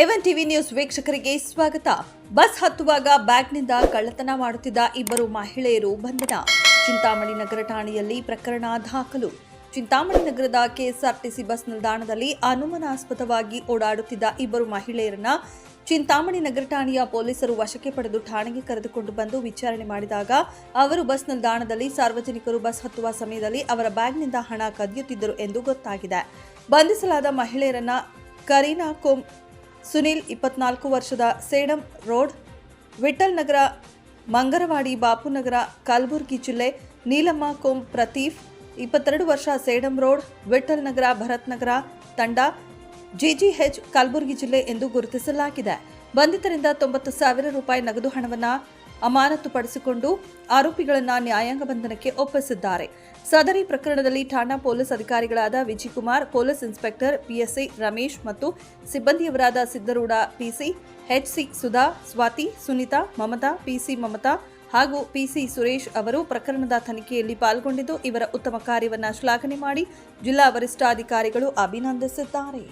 ಎವನ್ TV news ವೀಕ್ಷಕರಿಗೆ ಸ್ವಾಗತ. Bus ಹತ್ತುವಾಗ ಬ್ಯಾಗ್ನಿಂದ ಕಳ್ಳತನ ಮಾಡುತ್ತಿದ್ದ ಇಬ್ಬರು ಮಹಿಳೆಯರು ಬಂಧನ. ಚಿಂತಾಮಣಿ ನಗರ ಠಾಣೆಯಲ್ಲಿ ಪ್ರಕರಣ ದಾಖಲು. ಚಿಂತಾಮಣಿ ನಗರದ ಕೆಎಸ್ಆರ್ಟಿಸಿ ಬಸ್ ನಿಲ್ದಾಣದಲ್ಲಿ ಅನುಮಾನಾಸ್ಪದವಾಗಿ ಓಡಾಡುತ್ತಿದ್ದ ಇಬ್ಬರು ಮಹಿಳೆಯರನ್ನ ಚಿಂತಾಮಣಿ ನಗರ ಠಾಣೆಯ ಪೊಲೀಸರು ವಶಕ್ಕೆ ಪಡೆದು ಠಾಣೆಗೆ ಕರೆದುಕೊಂಡು ಬಂದು ವಿಚಾರಣೆ ಮಾಡಿದಾಗ ಅವರು ಬಸ್ ನಿಲ್ದಾಣದಲ್ಲಿ ಸಾರ್ವಜನಿಕರು ಬಸ್ ಹತ್ತುವ ಸಮಯದಲ್ಲಿ ಅವರ ಬ್ಯಾಗ್ನಿಂದ ಹಣ ಕದಿಯುತ್ತಿದ್ದರು ಎಂದು ಗೊತ್ತಾಗಿದೆ. ಬಂಧಿಸಲಾದ ಮಹಿಳೆಯರನ್ನ ಕರೀನಾ ಕೋಮ್ ಸುನಿಲ್ ಇಪ್ಪತ್ನಾಲ್ಕು ವರ್ಷದ ಸೇಡಂ ರೋಡ್ ವಿಠಲ್ ನಗರ, ಮಂಗರವಾಡಿ ಬಾಪುನಗರ ಕಲಬುರಗಿ ಜಿಲ್ಲೆ, ನೀಲಮ್ಮ ಕೋಂ ಪ್ರತೀಫ್, ಇಪ್ಪತ್ತೆರಡು ವರ್ಷ ಸೇಡಂ ರೋಡ್ ವಿಠಲ್ ನಗರ, ಭರತ್ ನಗರ ತಂಡ ಜಿಜಿಎಚ್ ಕಲಬುರಗಿ ಜಿಲ್ಲೆ ಎಂದು ಗುರುತಿಸಲಾಗಿದೆ. ಬಂಧಿತರಿಂದ ತೊಂಬತ್ತು ಸಾವಿರ ರೂಪಾಯಿ ನಗದು ಹಣವನ್ನು ಅಮಾನತುಪಡಿಸಿಕೊಂಡು ಆರೋಪಿಗಳನ್ನು ನ್ಯಾಯಾಂಗ ಬಂಧನಕ್ಕೆ ಒಪ್ಪಿಸಿದ್ದಾರೆ. ಸದರಿ ಪ್ರಕರಣದಲ್ಲಿ ಠಾಣಾ ಪೊಲೀಸ್ ಅಧಿಕಾರಿಗಳಾದ Viji Kumar police inspector PSI Ramesh ಮತ್ತು ಸಿಬ್ಬಂದಿಯವರಾದ Siddharudha, PC HC Sudha, Swathi, Sunitha, Mamatha, PC Mamatha ಹಾಗೂ ಪಿಸಿ ಸುರೇಶ್ ಅವರು ಪ್ರಕರಣದ ತನಿಖೆಯಲ್ಲಿ ಪಾಲ್ಗೊಂಡಿದ್ದು ಇವರ ಉತ್ತಮ ಕಾರ್ಯವನ್ನು ಶ್ಲಾಘನೆ ಮಾಡಿ ಜಿಲ್ಲಾ ವರಿಷ್ಠಾಧಿಕಾರಿಗಳು ಅಭಿನಂದಿಸಿದ್ದಾರೆ.